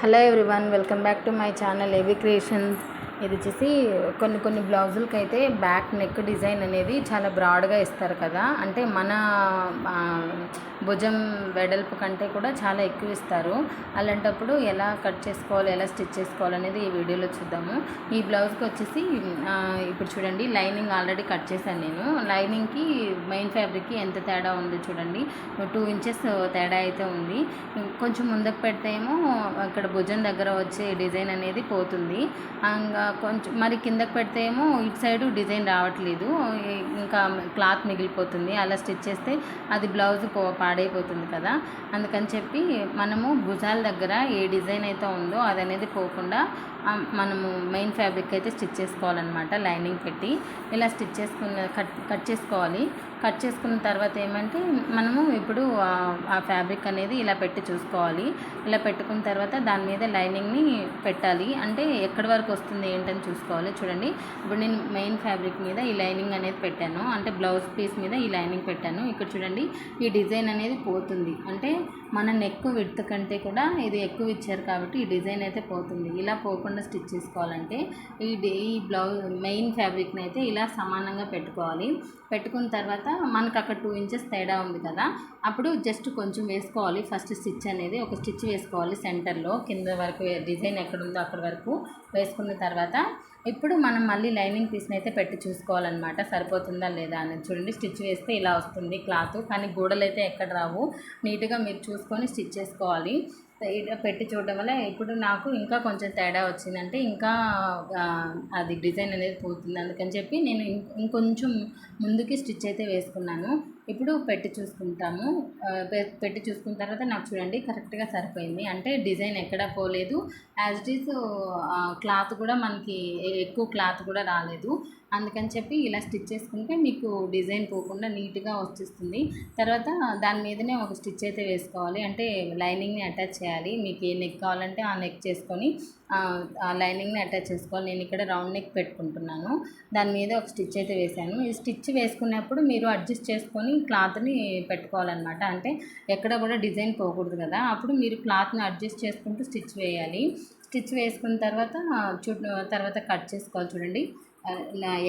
Hello everyone welcome back to my channel AV creations. ఇది వచ్చేసి కొన్ని కొన్ని బ్లౌజులకి అయితే బ్యాక్ నెక్ డిజైన్ అనేది చాలా బ్రాడ్గా ఇస్తారు కదా. అంటే మన భుజం వెడల్పు కంటే కూడా చాలా ఎక్కువ ఇస్తారు. అలాంటప్పుడు ఎలా కట్ చేసుకోవాలి ఎలా స్టిచ్ చేసుకోవాలి అనేది ఈ వీడియోలో చూద్దాము. ఈ బ్లౌజ్కి వచ్చేసి ఇప్పుడు చూడండి లైనింగ్ ఆల్రెడీ కట్ చేశాను నేను. లైనింగ్కి మెయిన్ ఫ్యాబ్రిక్కి ఎంత తేడా ఉందో చూడండి. టూ ఇంచెస్ తేడా అయితే ఉంది. కొంచెం ముందుకు పెడితే ఏమో అక్కడ భుజం దగ్గర వచ్చే డిజైన్ అనేది పోతుంది. ఇంకా కొంచెం మరి కిందకు పెడితే ఏమో ఇటు సైడ్ డిజైన్ రావట్లేదు. ఇంకా క్లాత్ మిగిలిపోతుంది. అలా స్టిచ్ చేస్తే అది బ్లౌజ్ పో పాడైపోతుంది కదా. అందుకని చెప్పి మనము భుజాల దగ్గర ఏ డిజైన్ అయితే ఉందో అది అనేది పోకుండా మనము మెయిన్ ఫ్యాబ్రిక్ అయితే స్టిచ్ చేసుకోవాలన్నమాట లైనింగ్ పెట్టి. ఇలా స్టిచ్ చేసుకున్న కట్ కట్ చేసుకోవాలి. కట్ చేసుకున్న తర్వాత ఏమంటే మనము ఇప్పుడు ఆ- ఫ్యాబ్రిక్ అనేది ఇలా పెట్టి చూసుకోవాలి. ఇలా పెట్టుకున్న తర్వాత దాని మీద లైనింగ్ని పెట్టాలి. అంటే ఎక్కడి వరకు వస్తుంది ఏంటని చూసుకోవాలి చూడండి. ఇప్పుడు నేను మెయిన్ ఫ్యాబ్రిక్ మీద ఈ లైనింగ్ అనేది పెట్టాను. అంటే బ్లౌజ్ పీస్ మీద ఈ లైనింగ్ పెట్టాను. ఇక్కడ చూడండి ఈ డిజైన్ అనేది పోతుంది. అంటే మన నెక్ విడ్త్ కంటే కూడా ఇది ఎక్కువ ఇచ్చారు కాబట్టి ఈ డిజైన్ అయితే పోతుంది. ఇలా పోకుండా స్టిచ్ చేసుకోవాలంటే ఈ డే ఈ బ్లౌజ్ మెయిన్ ఫ్యాబ్రిక్ని అయితే ఇలా సమానంగా పెట్టుకోవాలి. పెట్టుకున్న తర్వాత మనకు అక్కడ టూ ఇంచెస్ తేడా ఉంది కదా. అప్పుడు జస్ట్ కొంచెం వేసుకోవాలి. ఫస్ట్ స్టిచ్ అనేది ఒక స్టిచ్ వేసుకోవాలి సెంటర్లో కింద వరకు డిజైన్ ఎక్కడ ఉందో అక్కడ వరకు వేసుకున్న తర్వాత ఇప్పుడు మనం మళ్ళీ లైనింగ్ పీస్ని అయితే పెట్టి చూసుకోవాలన్నమాట. సరిపోతుందా లేదా అనేది చూడండి. స్టిచ్ వేస్తే ఇలా వస్తుంది క్లాత్. కానీ గోడలు అయితే ఎక్కడ రావు. నీట్గా మీరు చూసుకొని స్టిచ్ చేసుకోవాలి. పెట్టి చూడడం వల్ల ఇప్పుడు నాకు ఇంకా కొంచెం తేడా వచ్చిందంటే ఇంకా అది డిజైన్ అనేది పోతుంది. అందుకని చెప్పి నేను ఇంకొంచెం ముందుకి స్టిచ్ అయితే వేసుకున్నాను. ఇప్పుడు పెట్టి చూసుకుంటాము. పెట్టి చూసుకున్న తర్వాత నాకు చూడండి కరెక్ట్గా సరిపోయింది. అంటే డిజైన్ ఎక్కడా పోలేదు. యాజ్ ఇట్ ఈస్ క్లాత్ కూడా మనకి ఎక్కువ క్లాత్ కూడా రాలేదు. అందుకని చెప్పి ఇలా స్టిచ్ చేసుకుంటే మీకు డిజైన్ పోకుండా నీట్గా వచ్చేస్తుంది. తర్వాత దాని మీదనే ఒక స్టిచ్ అయితే వేసుకోవాలి. అంటే లైనింగ్ని అటాచ్ చేయాలి. మీకు ఏ నెక్ కావాలంటే ఆ నెక్ చేసుకొని ఆ, లైనింగ్ని అటాచ్ చేసుకోవాలి. నేను ఇక్కడ రౌండ్ నెక్ పెట్టుకుంటున్నాను. దాని మీద ఒక స్టిచ్ అయితే వేసాను. ఈ స్టిచ్ వేసుకున్నప్పుడు మీరు అడ్జస్ట్ చేసుకొని క్లాత్ని పెట్టుకోవాలన్నమాట. అంటే ఎక్కడ కూడా డిజైన్ పోకూడదు కదా. అప్పుడు మీరు క్లాత్ని అడ్జస్ట్ చేసుకుంటూ స్టిచ్ వేయాలి. స్టిచ్ వేసుకున్న తర్వాత చూ తర్వాత కట్ చేసుకోవాలి చూడండి.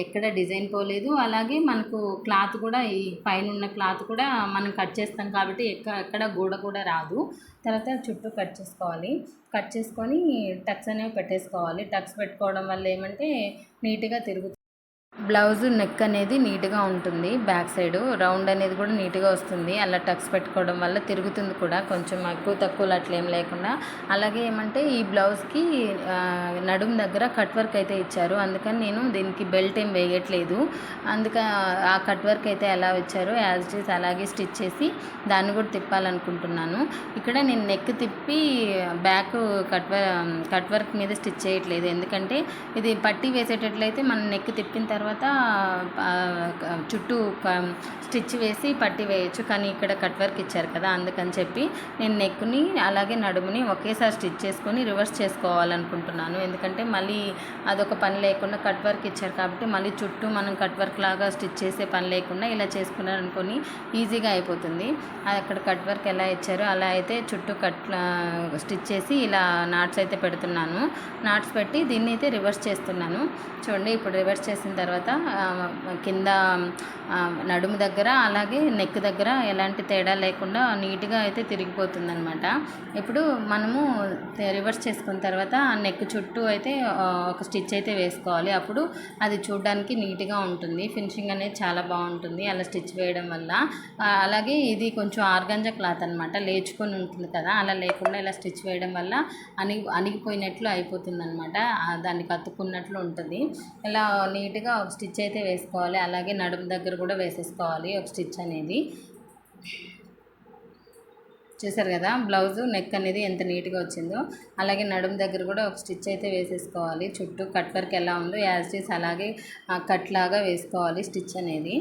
ఎక్కడ డిజైన్ పోలేదు. అలాగే మనకు క్లాత్ కూడా ఈ పైన ఉన్న క్లాత్ కూడా మనం కట్ చేస్తాం కాబట్టి ఎక్కడ ఎక్కడ గోడ కూడా రాదు. తర్వాత చుట్టూ కట్ చేసుకోవాలి. కట్ చేసుకొని టక్స్ అనేవి పెట్టేసుకోవాలి. టక్స్ పెట్టుకోవడం వల్ల ఏమంటే నీట్గా తిరుగుతుంది బ్లౌజ్ నెక్ అనేది నీట్గా ఉంటుంది. బ్యాక్ సైడ్ రౌండ్ అనేది కూడా నీట్గా వస్తుంది. అలా టక్స్ పెట్టుకోవడం వల్ల తిరుగుతుంది కూడా. కొంచెం ఎక్కువ తక్కువలు అట్లేం లేకుండా. అలాగే ఏమంటే ఈ బ్లౌజ్కి నడుము దగ్గర కట్ వర్క్ అయితే ఇచ్చారు. అందుకని నేను దీనికి బెల్ట్ ఏం వేయట్లేదు. అందుక ఆ కట్ వర్క్ అయితే ఎలా ఇచ్చారో యాజ్ ఇట్ ఈస్ అలాగే స్టిచ్ చేసి దాన్ని కూడా తిప్పాలనుకుంటున్నాను. ఇక్కడ నేను నెక్ తిప్పి బ్యాక్ కట్ కట్ వర్క్ మీద స్టిచ్ చేయట్లేదు. ఎందుకంటే ఇది పట్టి వేసేటట్లయితే మనం నెక్ తిప్పిన తర్వాత తర్వాత చుట్టూ క- స్టిచ్ వేసి పట్టి వేయచ్చు. కానీ ఇక్కడ కట్ వర్క్ ఇచ్చారు కదా అందుకని చెప్పి నేను నెక్ని అలాగే నడుముని ఒకేసారి స్టిచ్ చేసుకొని రివర్స్ చేసుకోవాలనుకుంటున్నాను. ఎందుకంటే మళ్ళీ అదొక పని లేకుండా కట్ వర్క్ ఇచ్చారు కాబట్టి మళ్ళీ చుట్టూ మనం కట్ వర్క్ లాగా స్టిచ్ చేసే పని లేకుండా ఇలా చేసుకున్నారనుకొని ఈజీగా అయిపోతుంది. అది అక్కడ కట్ వర్క్ ఎలా ఇచ్చారో అలా అయితే చుట్టూ కట్ స్టిచ్ చేసి ఇలా నాట్స్ అయితే పెడుతున్నాను. నాట్స్ పెట్టి దీన్ని అయితే రివర్స్ చేస్తున్నాను. చూడండి ఇప్పుడు రివర్స్ చేసిన తర్వాత తర్వాత కింద నడుము దగ్గర అలాగే నెక్ దగ్గర ఎలాంటి తేడా లేకుండా నీట్గా అయితే తిరిగిపోతుంది అనమాట ఇప్పుడు మనము రివర్స్ చేసుకున్న తర్వాత నెక్ చుట్టూ అయితే ఒక స్టిచ్ అయితే వేసుకోవాలి. అప్పుడు అది చూడడానికి నీట్గా ఉంటుంది. ఫినిషింగ్ అనేది చాలా బాగుంటుంది అలా స్టిచ్ వేయడం వల్ల. అలాగే ఇది కొంచెం ఆర్గంజా క్లాత్ అనమాట లేచుకొని ఉంటుంది కదా అలా లేకుండా ఇలా స్టిచ్ వేయడం వల్ల అణిగి అణిగిపోయినట్లు అయిపోతుంది అనమాట దానికి అతుక్కున్నట్లు ఉంటుంది. ఇలా నీట్గా ఒక స్టిచ్ అయితే వేసుకోవాలి. అలాగే నడుము దగ్గర కూడా వేసేసుకోవాలి ఒక స్టిచ్ అనేది. చూసారు కదా బ్లౌజ్ నెక్ అనేది ఎంత నీట్గా వచ్చిందో. అలాగే నడుము దగ్గర కూడా ఒక స్టిచ్ అయితే వేసేసుకోవాలి. చుట్టూ కట్ వర్క్ ఎలా ఉందో యాజ్ ఇస్ అలాగే కట్ లాగా వేసుకోవాలి స్టిచ్ అనేది.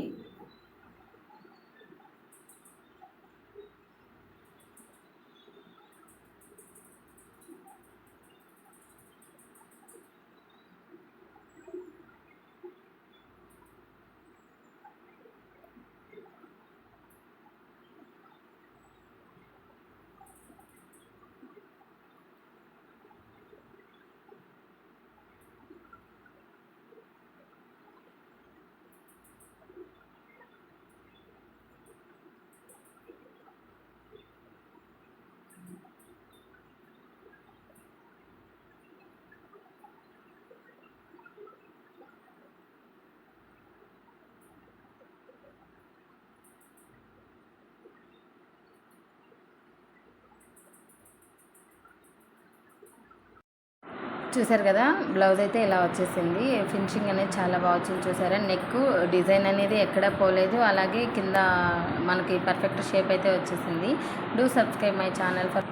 చూసారు కదా బ్లౌజ్ అయితే ఇలా వచ్చేసింది. ఫినిషింగ్ అనేది చాలా బాగా వచ్చింది చూసారా. నెక్ డిజైన్ అనేది ఎక్కడ పోలేదు. అలాగే కింద మనకి పర్ఫెక్ట్ షేప్ అయితే వచ్చేసింది. Do subscribe my channel for